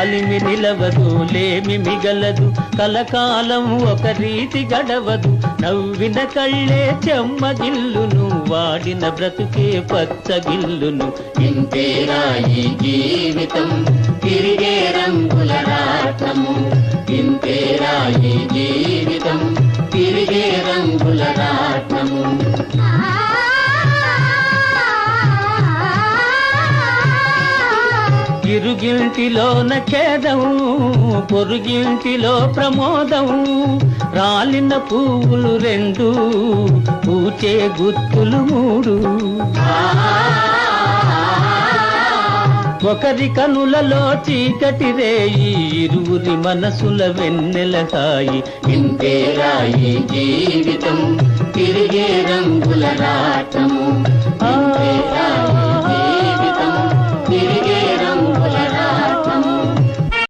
అలిమి నిలవదు లేమి మిగలదు. కలకాలం ఒక రీతి గడవదు. నవ్విన కళ్ళే చెమ్మగిల్లును వాడిన బ్రతుకే పచ్చగిల్లును. ఇంతేరా ఈ జీవితం తిరిగే రంగుల రాటము ఇంతేరా ఈ జీవితం తిరిగే రంగుల రాటము ఇరుగింటిలోన ఖేదం పొరుగింటిలో ప్రమోదం. రాలిన పువ్వులు రెండు పూచే గుత్తులు మూడు. ఒకరి కనులలో చీకటి రేయి ఇరువురి మనసుల వెన్నెల హాయి. రాయి ఈ జీవితం తిరిగే రంగుల రాటము